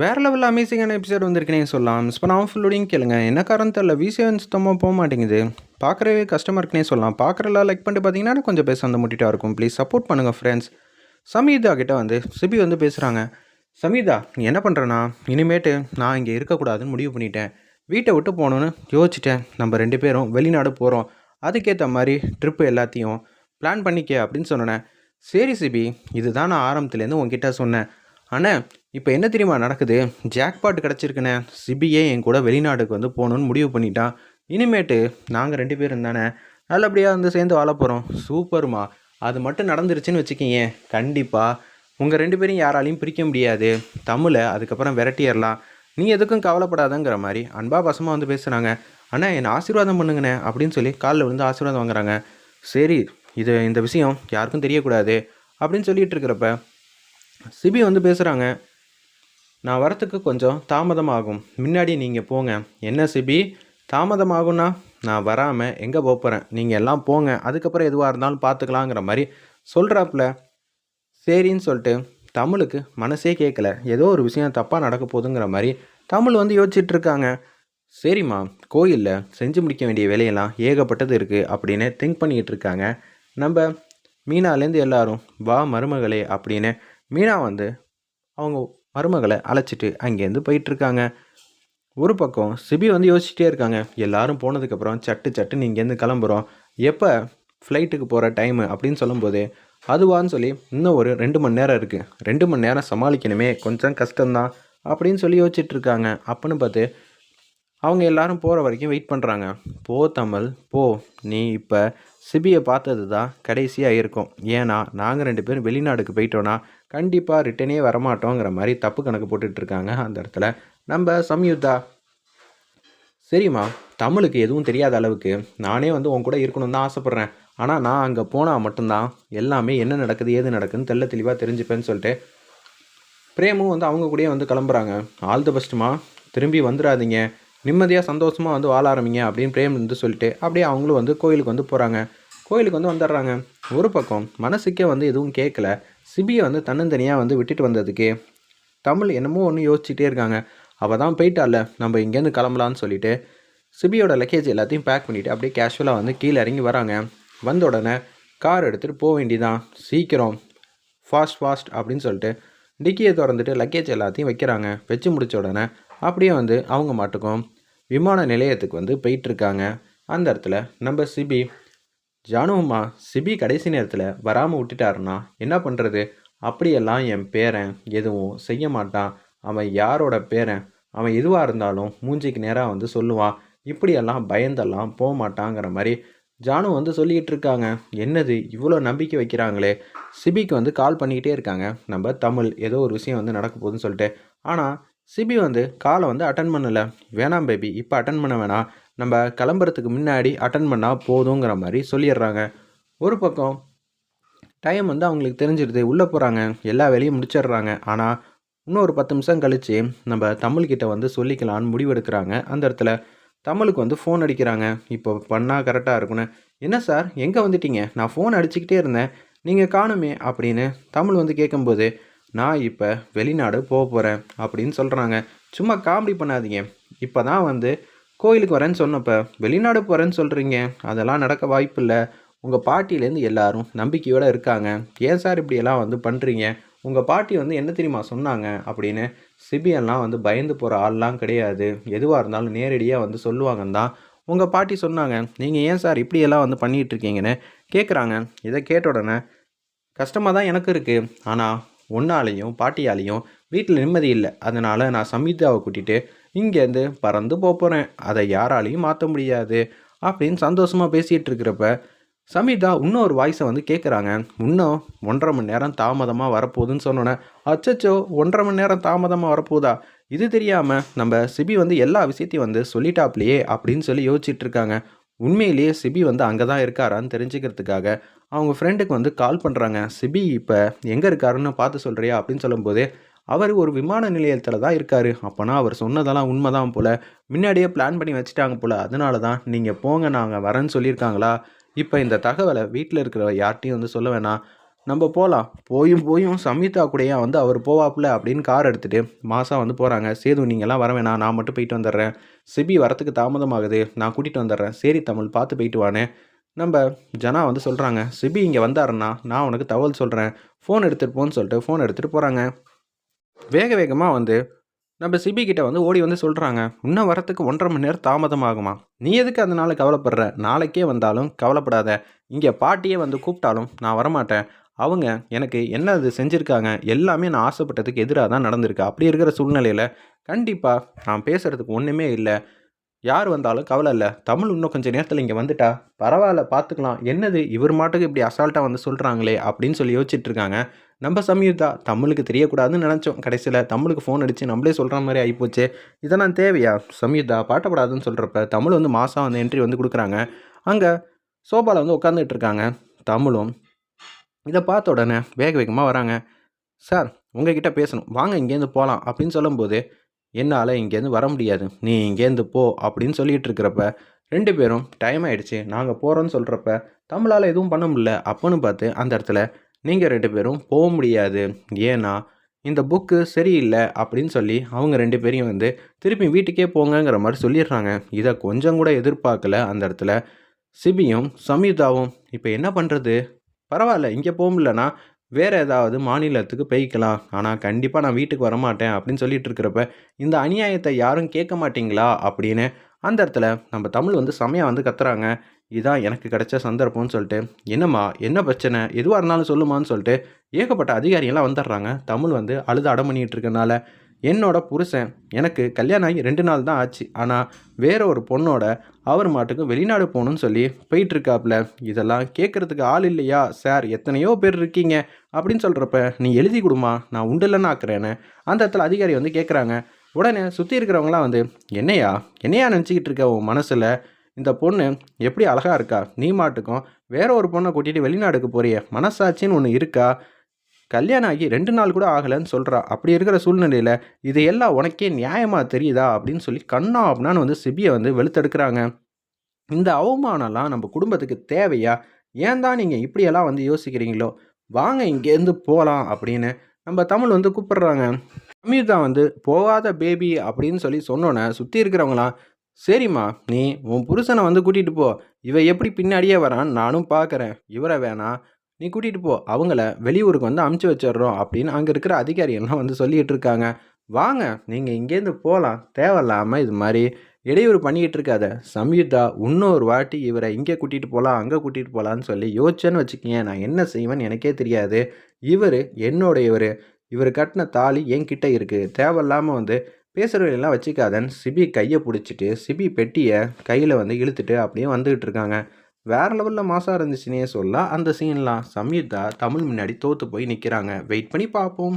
வேற லெவலில் அமேசிங்கான எபிசோட் வந்திருக்குனே சொல்லலாம். மிஸ் பண்ணாமல் ஃபுல்லோடையும் கேளுங்க. என்ன காரணம் தெரியல? விசிஎன் சுத்தமாக போக மாட்டேங்குது. பார்க்குறவே கஷ்டமாக இருக்குனே சொல்லலாம். பார்க்குறலாம் லைக் பண்ணிட்டு பார்த்தீங்கன்னா கொஞ்சம் பேச வந்து முட்டிட்டா இருக்கும். ப்ளீஸ் சப்போர்ட் பண்ணுங்கள் ஃப்ரெண்ட்ஸ் சமீதா கிட்ட வந்து சிபி வந்து பேசுகிறாங்க சமீதா நீ என்ன பண்ணுறேன்னா இனிமேட்டு நான் இங்கே இருக்கக்கூடாதுன்னு முடிவு பண்ணிட்டேன். வீட்டை விட்டு போகணுன்னு யோசிச்சிட்டேன். நம்ம ரெண்டு பேரும் வெளிநாடு போகிறோம் அதுக்கேற்ற மாதிரி ட்ரிப்பு எல்லாத்தையும் பிளான் பண்ணிக்க அப்படின்னு சொன்னேன். சரி சிபி இதுதான் நான் ஆரம்பத்துலேருந்து உங்ககிட்ட சொன்னேன். அண்ணே இப்போ என்ன தெரியுமா நடக்குது? ஜாக்பாட் கிடச்சிருக்குண்ணே. சிபிஏ என் கூட வெளிநாட்டுக்கு வந்து போகணுன்னு முடிவு பண்ணிட்டான். இனிமேட்டு நாங்கள் ரெண்டு பேரும் தானே நல்லபடியாக வந்து சேர்ந்து வாழ போகிறோம் சூப்பர்மா. அது மட்டும் நடந்துருச்சுன்னு வச்சுக்கிங்க. கண்டிப்பாக உங்கள் ரெண்டு பேரும் யாராலையும் பிரிக்க முடியாது. தமிழை அதுக்கப்புறம் விரட்டிடலாம் நீ எதுக்கும் கவலைப்படாதங்கிற மாதிரி அன்பா பசமாக வந்து பேசுகிறாங்க அண்ணா என்னை ஆசீர்வாதம் பண்ணுங்கண்ணே அப்படின்னு சொல்லி காலில் விழுந்து ஆசீர்வாதம் வாங்குறாங்க. சரி இது இந்த விஷயம் யாருக்கும் தெரியக்கூடாது அப்படின்னு சொல்லிட்டு இருக்கிறப்ப சிபி வந்து பேசுகிறாங்க நான் வரத்துக்கு கொஞ்சம் தாமதமாகும். முன்னாடி நீங்கள் போங்க. என்ன சிபி? தாமதமாகும்னா நான் வராமல் எங்கே போகிறேன் நீங்கள் எல்லாம் போங்க. அதுக்கப்புறம் எதுவாக இருந்தாலும் பார்த்துக்கலாங்கிற மாதிரி சொல்கிறாப்புல சரின்னு சொல்லிட்டு தமிழுக்கு மனசே கேட்கல ஏதோ ஒரு விஷயம் தப்பாக நடக்க போகுதுங்கிற மாதிரி தமிழ் வந்து யோசிச்சுட்டு இருக்காங்க சரிம்மா கோயிலில் செஞ்சு முடிக்க வேண்டிய வேலையெல்லாம் ஏகப்பட்டது இருக்குது அப்படின்னு திங்க் பண்ணிக்கிட்டு இருக்காங்க நம்ம மீனாலேருந்து எல்லாரும் வா மருமகளே அப்படின்னு மீனா வந்து அவங்க மருமகளை அழைச்சிட்டு அங்கேருந்து போயிட்டுருக்காங்க. ஒரு பக்கம் சிபி வந்து யோசிச்சுட்டே இருக்காங்க. எல்லாரும் போனதுக்கப்புறம் சட்டு சட்டுன்னு இங்கேருந்து கிளம்புறோம். எப்போ ஃப்ளைட்டுக்கு போகிற டைமு அப்படின்னு சொல்லும்போது அதுவான்னு சொல்லி இன்னும் ஒரு ரெண்டு மணி நேரம் இருக்குது ரெண்டு மணி நேரம் சமாளிக்கணுமே கொஞ்சம் கஷ்டம்தான் அப்படின்னு சொல்லி யோசிச்சுட்டு இருக்காங்க பார்த்து அவங்க எல்லாரும் போகிற வரைக்கும் வெயிட் பண்ணுறாங்க போ தமிழ் போ. நீ இப்போ சிபியை பார்த்தது தான் கடைசியாக இருக்கும். ஏன்னா நாங்கள் ரெண்டு பேரும் வெளிநாடுக்கு போயிட்டோன்னா கண்டிப்பாக ரிட்டனே வரமாட்டோங்கிற மாதிரி தப்பு கணக்கு போட்டுட்ருக்காங்க அந்த இடத்துல. நம்ம சம்யுக்தா. சரிம்மா தமிழுக்கு எதுவும் தெரியாத அளவுக்கு நானே வந்து உன் கூட இருக்கணும்னு தான் ஆசைப்பட்றேன். ஆனால் நான் அங்கே போனால் மட்டும்தான் எல்லாமே என்ன நடக்குது ஏது நடக்குதுன்னு தெள்ள தெளிவாக தெரிஞ்சுப்பேன்னு சொல்லிட்டு பிரேமும் வந்து அவங்க கூடயே வந்து கிளம்புறாங்க. ஆல் த பெஸ்ட்டுமா திரும்பி வந்துடாதீங்க நிம்மதியாக சந்தோஷமாக வந்து வாழ ஆரம்பிங்க அப்படின்னு பிரேம் வந்து சொல்லிட்டு அப்படியே அவங்களும் வந்து கோயிலுக்கு வந்து போகிறாங்க கோயிலுக்கு வந்து வந்துடுறாங்க. ஒரு பக்கம் மனசுக்கே வந்து எதுவும் கேட்கல சிபியை வந்து தன்னந்தனியாக வந்து விட்டுட்டு வந்ததுக்கு தமிழ் என்னமோ ஒன்று யோசிச்சுட்டே இருக்காங்க. அவள் தான் போயிட்டால நம்ம இங்கேருந்து கிளம்பலான்னு சொல்லிட்டு சிபியோட லக்கேஜ் எல்லாத்தையும் பேக் பண்ணிவிட்டு அப்படியே கேஷுவலாக வந்து கீழே இறங்கி வராங்க. வந்த உடனே கார் எடுத்துகிட்டு போக வேண்டியதான் சீக்கிரம் ஃபாஸ்ட் ஃபாஸ்ட் அப்படின்னு சொல்லிட்டு டிக்கியை திறந்துட்டு லக்கேஜ் எல்லாத்தையும் வைக்கிறாங்க. வச்சு முடிச்ச உடனே அப்படியே வந்து அவங்க மாட்டுக்கும் விமான நிலையத்துக்கு வந்து போயிட்டுருக்காங்க அந்த இடத்துல நம்ம சிபி ஜானுமா சிபி கடைசி நேரத்தில் வராமல் விட்டுட்டாருன்னா என்ன பண்ணுறது அப்படியெல்லாம் என் பேரன் எதுவும் செய்ய மாட்டான். அவன் யாரோட பேரன்? அவன் எதுவாக இருந்தாலும் மூஞ்சிக்கு நேராக வந்து சொல்லுவான் இப்படியெல்லாம் பயந்தெல்லாம் போக மாட்டாங்கிற மாதிரி ஜானு வந்து சொல்லிக்கிட்டு இருக்காங்க. என்னது இவ்வளோ நம்பிக்கை வைக்கிறாங்களே? சிபிக்கு வந்து கால் பண்ணிக்கிட்டே இருக்காங்க. நம்ம தமிழ் ஏதோ ஒரு விஷயம் வந்து நடக்க போகுதுன்னு சொல்லிட்டு. ஆனால் சிபி வந்து காலை வந்து அட்டன் பண்ணலை. வேணாம் பேபி இப்போ அட்டன் பண்ண வேணாம். நம்ம கிளம்புறதுக்கு முன்னாடி அட்டன் பண்ணால் போதுங்கிற மாதிரி சொல்லிடுறாங்க. ஒரு பக்கம் டைம் வந்து அவங்களுக்கு தெரிஞ்சிருது உள்ளே போகிறாங்க எல்லா வேலையும் முடிச்சிடுறாங்க. ஆனால் இன்னும் ஒரு பத்து நிமிஷம் கழித்து நம்ம தமிழ்கிட்ட வந்து சொல்லிக்கலான்னு முடிவெடுக்கிறாங்க. அந்த இடத்துல தமிழுக்கு வந்து ஃபோன் அடிக்கிறாங்க. இப்போ பண்ணால் கரெக்டாக இருக்குன்னு என்ன சார் எங்கே வந்துட்டீங்க? நான் ஃபோன் அடிச்சுக்கிட்டே இருந்தேன். நீங்கள் காணுமே அப்படின்னு தமிழ் வந்து கேட்கும்போது நான் இப்போ வெளிநாடு போக போகிறேன் அப்படின்னு சொல்கிறாங்க சும்மா காமெடி பண்ணாதீங்க. இப்போ தான் வந்து கோயிலுக்கு வரேன்னு சொன்னப்போ வெளிநாடு போகிறேன்னு சொல்கிறீங்க அதெல்லாம் நடக்க வாய்ப்பில்லை. உங்கள் பாட்டியிலேருந்து எல்லாரும் நம்பிக்கையோடு இருக்காங்க. ஏன் சார் இப்படியெல்லாம் வந்து பண்ணுறீங்க உங்கள் பாட்டி வந்து என்ன தெரியுமா சொன்னாங்க? அப்படின்னு சிபிஎல்லாம் வந்து பயந்து போகிற ஆள்லாம் கிடையாது. எதுவாக இருந்தாலும் நேரடியாக வந்து சொல்லுவாங்கன்னு தான் உங்கள் பாட்டி சொன்னாங்க. நீங்கள் ஏன் சார் இப்படியெல்லாம் வந்து பண்ணிகிட்டு இருக்கீங்கன்னு கேட்குறாங்க இதை கேட்ட உடனே கஷ்டமாக தான் எனக்கு இருக்குது ஆனால் ஒன்னாலையும் பாட்டியாலையும் வீட்டில் நிம்மதி இல்லை. அதனால் நான் சமீதாவை கூட்டிகிட்டு இங்கேருந்து பறந்து போக போகிறேன் அதை யாராலையும் மாற்ற முடியாது. அப்படின்னு சந்தோஷமாக பேசிகிட்டு இருக்கிறப்ப சமீதா இன்னொரு வாய்ஸை வந்து கேட்குறாங்க இன்னும் ஒன்றரை மணி நேரம் தாமதமாக வரப்போகுதுன்னு சொன்னோன்னே அச்சச்சோ ஒன்றரை மணி நேரம் தாமதமாக வரப்போதா இது தெரியாமல் நம்ம சிபி வந்து எல்லா விஷயத்தையும் வந்து சொல்லிட்டாப்லையே அப்படின்னு சொல்லி யோசிச்சுட்டு இருக்காங்க. உண்மையிலேயே சிபி வந்து அங்கே தான் இருக்காரான்னு தெரிஞ்சுக்கிறதுக்காக அவங்க ஃப்ரெண்டுக்கு வந்து கால் பண்ணுறாங்க சிபி இப்போ எங்கே இருக்காருன்னு பார்த்து சொல்கிறியா அப்படின்னு சொல்லும்போது அவர் ஒரு விமான நிலையத்தில் தான் இருக்கார். அப்போனா அவர் சொன்னதெல்லாம் உண்மை தான் போல். முன்னாடியே பிளான் பண்ணி வச்சுட்டாங்க போல். அதனால தான் நீங்கள் போங்க நாங்கள் வரேன்னு சொல்லியிருக்காங்களா? இப்போ இந்த தகவலை வீட்டில் இருக்கிற யார்ட்டையும் வந்து சொல்ல வேணாம். நம்ம போகலாம் போயும் போயும் சமிதா கூடயா வந்து அவர் போவாப்புல அப்படின்னு கார் எடுத்துகிட்டு மாதம் வந்து போகிறாங்க சேது நீங்கள்லாம் வர வேணாம். நான் மட்டும் போயிட்டு வந்துடுறேன். சிபி வரத்துக்கு தாமதமாகுது. நான் கூட்டிகிட்டு வந்துடுறேன். சரி தமிழ் பார்த்து போயிட்டு வானே நம்ம ஜனா வந்து சொல்கிறாங்க சிபி இங்கே வந்தாருன்னா நான் உனக்கு தகவல் சொல்கிறேன் ஃபோன் எடுத்துகிட்டு போன்னு சொல்லிட்டு ஃபோன் எடுத்துகிட்டு போகிறாங்க வேக வேகமாக வந்து நம்ம சிபி கிட்ட வந்து ஓடி வந்து சொல்கிறாங்க இன்னும் வரத்துக்கு ஒன்றரை மணி நேரம் தாமதமாகுமா? நீ எதுக்கு அதனால் கவலைப்படுற? நாளைக்கே வந்தாலும் கவலைப்படாத. இங்கே பாட்டியே வந்து கூப்பிட்டாலும் நான் வரமாட்டேன். அவங்க எனக்கு என்ன இது செஞ்சுருக்காங்க? எல்லாமே நான் ஆசைப்பட்டதுக்கு எதிராக தான் நடந்திருக்கு. அப்படி இருக்கிற சூழ்நிலையில் கண்டிப்பாக நான் பேசுகிறதுக்கு ஒன்றுமே இல்லை. யார் வந்தாலும் கவலை இல்லை. தமிழ் இன்னும் கொஞ்சம் நேரத்தில் இங்கே வந்துட்டா. பரவாயில்ல பார்த்துக்கலாம் என்னது இவர் மாட்டுக்கு இப்படி அசால்ட்டாக வந்து சொல்கிறாங்களே அப்படின்னு சொல்லி யோசிச்சுட்டு இருக்காங்க. நம்ம சம்யுக்தா தமிழுக்கு தெரியக்கூடாதுன்னு நினச்சோம். கடைசியில் தமிழுக்கு ஃபோன் அடித்து நம்மளே சொல்கிற மாதிரி ஆகிப்போச்சு இதெல்லாம் தேவையா? சம்யுக்தா பாட்டப்படாதுன்னு சொல்கிறப்ப தமிழ் வந்து மாதம் வந்து என்ட்ரி வந்து கொடுக்குறாங்க. அங்கே சோபாவில் வந்து உட்காந்துட்டு இருக்காங்க. தமிழும் இதை பார்த்த உடனே வேக வேகமாக வராங்க. சார் உங்ககிட்ட பேசணும். வாங்க இங்கேருந்து போகலாம் அப்படின்னு சொல்லும்போது என்னால் இங்கேருந்து வர முடியாது. நீ இங்கேருந்து போ அப்படின்னு சொல்லிட்டு இருக்கிறப்ப ரெண்டு பேரும் டைம் ஆயிடுச்சு. நாங்கள் போகிறோன்னு சொல்கிறப்ப தமிழால் எதுவும் பண்ண முடியல. அப்போன்னு பார்த்து அந்த இடத்துல நீங்கள் ரெண்டு பேரும் போக முடியாது. ஏன்னா இந்த புக்கு சரியில்லை அப்படின்னு சொல்லி அவங்க ரெண்டு பேரையும் வந்து திருப்பி வீட்டுக்கே போங்கங்கிற மாதிரி சொல்லிடுறாங்க. இதை கொஞ்சம் கூட எதிர்பார்க்கல அந்த இடத்துல. சிபியும் சமீதாவும் இப்போ என்ன பண்ணுறது பரவாயில்ல இங்கே போக முடியலன்னா வேறு ஏதாவது மாநிலத்துக்கு போய்க்கலாம். ஆனால் கண்டிப்பாக நான் வீட்டுக்கு வரமாட்டேன் அப்படின்னு சொல்லிட்டு இருக்கிறப்ப இந்த அநியாயத்தை யாரும் கேட்க மாட்டிங்களா? அப்படின்னு அந்த இடத்துல நம்ம தமிழ் வந்து செமையாக வந்து கத்துறாங்க. இதான் எனக்கு கிடைச்ச சந்தர்ப்பம்னு சொல்லிட்டு என்னம்மா என்ன பிரச்சனை? எதுவாக இருந்தாலும் சொல்லுமான்னு சொல்லிட்டு ஏகப்பட்ட அதிகாரியெல்லாம் வந்துடுறாங்க. தமிழ் வந்து அழுது அடம் பண்ணிகிட்டு இருக்கனால என்னோட புருஷன் எனக்கு கல்யாணம் ஆகி ரெண்டு நாள் தான் ஆச்சு. ஆனால் வேற ஒரு பொண்ணோட அவர் மாட்டுக்கு வெளிநாடு போகணும்னு சொல்லி போயிட்டுருக்காப்புல இதெல்லாம் கேட்குறதுக்கு ஆள் இல்லையா? சார் எத்தனையோ பேர் இருக்கீங்க. அப்படின்னு சொல்கிறப்ப நீ எழுதி கொடுமா நான் உண்டில்லன்னு ஆக்குறேன்னு. அந்த இடத்துல அதிகாரி வந்து கேட்குறாங்க. உடனே சுற்றி இருக்கிறவங்களாம் வந்து என்னையா? என்னையா நினச்சிக்கிட்டு இருக்க உன் மனசில்? இந்த பொண்ணு எப்படி அழகாக இருக்கா? நீ மாட்டுக்கும் வேற ஒரு பொண்ணை கூட்டிகிட்டு வெளிநாடுக்கு போறிய. மனசாட்சின்னு ஒன்று இருக்கா? கல்யாணம் ஆகி ரெண்டு நாள் கூட ஆகலைன்னு சொல்கிறா அப்படி இருக்கிற சூழ்நிலையில் இது எல்லாம் உனக்கே நியாயமாக தெரியுதா? அப்படின்னு சொல்லி கண்ணா அப்படின்னான்னு வந்து சிபியை வந்து வெளுத்தெடுக்கிறாங்க. இந்த அவமானம்லாம் நம்ம குடும்பத்துக்கு தேவையா? ஏன் தான் நீங்கள் இப்படியெல்லாம் வந்து யோசிக்கிறீங்களோ? வாங்க இங்கேருந்து போகலாம் அப்படின்னு நம்ம தமிழ் வந்து கூப்பிடுறாங்க. தான் வந்து போகாத பேபி அப்படின்னு சொல்லி சொன்னோன்னே சுற்றி இருக்கிறவங்களாம் சரிம்மா நீ உன் புருஷனை வந்து கூட்டிகிட்டு போ. இவ எப்படி பின்னாடியே வரான் நானும் பார்க்குறேன் இவரை வேணாம். நீ கூட்டிகிட்டு போ. அவங்கள வெளியூருக்கு வந்து அமுச்சு வச்சிடுறோம் அப்படின்னு அங்கே இருக்கிற அதிகாரியெல்லாம் வந்து சொல்லிகிட்டு இருக்காங்க. வாங்க நீங்கள் இங்கேருந்து போகலாம் தேவையில்லாமல் இது மாதிரி இடையூறு பண்ணிக்கிட்டு இருக்காத. சம்யுக்தா இன்னொரு வாட்டி இவரை இங்கே கூட்டிகிட்டு போகலாம் அங்கே கூட்டிகிட்டு போகலான்னு சொல்லி யோசிச்சேன்னு வச்சுக்கங்க நான் என்ன செய்வேன்னு எனக்கே தெரியாது. இவர் என்னோட இவர் இவர் கட்டின தாலி என்கிட்ட இருக்குது தேவையில்லாமல் வந்து பேசுகிறவங்களெல்லாம் வச்சுக்காதன்னு சிபி கையை பிடிச்சிட்டு சிபி பெட்டியை கையில் வந்து இழுத்துட்டு அப்படியே வந்துக்கிட்டு இருக்காங்க. வேற லெவலில் மாசாக இருந்துச்சுன்னே சொல்லலாம் அந்த சீன்லாம் சம்யுக்தா தமிழ் முன்னாடி தோற்று போய் நிற்கிறாங்க வெயிட் பண்ணி பார்ப்போம்